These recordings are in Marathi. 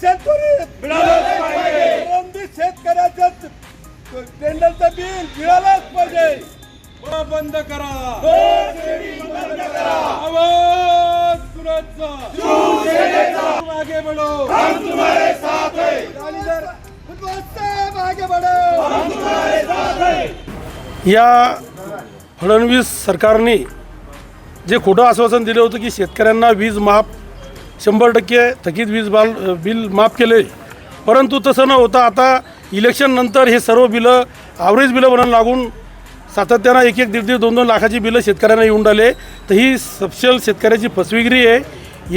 शेतकरी मिळालाच शेतकऱ्याचं टेंडरचं बिल मिळालाच पाहिजे. बंद करा. मागे मागे या फडणवीस सरकारने जे खोटं आश्वासन दिलं होतं की शेतकऱ्यांना वीज माफ शंभर टक्के थकीत वीज बाल बिल माफ केले. परंतु तसं न होता आता इलेक्शननंतर हे सर्व बिलं ॲव्हरेज बिलं बनायला लागून सातत्यानं एक एक दीड दीड दोन दोन लाखाची बिलं शेतकऱ्यांना येऊन राहिले. तर ही सपशल शेतकऱ्याची फसवेगिरी आहे.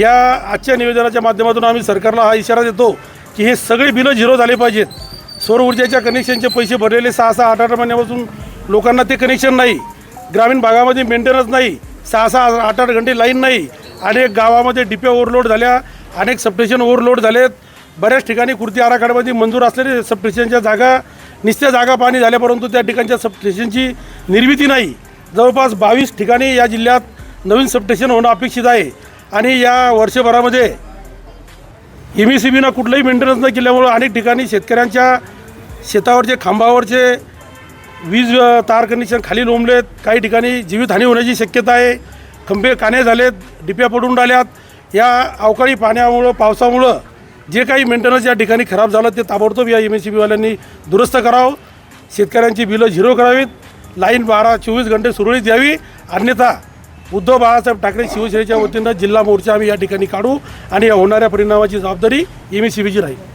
या आजच्या निवेदनाच्या माध्यमातून आम्ही सरकारला हा इशारा देतो की हे सगळे बिलं झिरो झाले पाहिजेत. सौर ऊर्जेच्या कनेक्शनचे पैसे भरलेले सहा सहा आठ आठ महिन्यापासून लोकांना ते कनेक्शन नाही. ग्रामीण भागामध्ये मेंटेनन्स नाही. सहा सहा आठ आठ घंटे लाईन नाही. अनेक गावामध्ये डिपे ओव्हरलोड झाल्या अनेक सबस्टेशन ओव्हरलोड झालेत. बऱ्याच ठिकाणी कृती आराखड्यामध्ये मंजूर असलेले सबस्टेशनच्या जागा निस्त्या जागा पाणी झाल्या परंतु त्या ठिकाणच्या सबस्टेशनची निर्मिती नाही. जवळपास बावीस ठिकाणी या जिल्ह्यात नवीन सबस्टेशन होणं अपेक्षित आहे. आणि या वर्षभरामध्ये एम ई सी बीनं कुठलंही मेंटेनन्स न केल्यामुळं अनेक ठिकाणी शेतकऱ्यांच्या शेतावरचे खांबावरचे वीज तार कनेक्शन खाली लोंबलेत. काही ठिकाणी जीवितहानी होण्याची शक्यता आहे. खंबे काने झालेत डिप्या पडून राहिल्यात. या अवकाळी पाण्यामुळं पावसामुळं जे काही मेंटेनन्स या ठिकाणी खराब झालं ते ताबडतोब या एम एस सी बीवाल्यांनी दुरुस्त करावं. शेतकऱ्यांची बिलं झिरो करावीत. लाईन बारा चोवीस घंटे सुरळीत द्यावी अन्यथा उद्धव बाळासाहेब ठाकरे शिवसेनेच्या वतीनं जिल्हा मोर्चा आम्ही या ठिकाणी काढू आणि या होणाऱ्या परिणामाची जबाबदारी एम एस सी बीची राहील.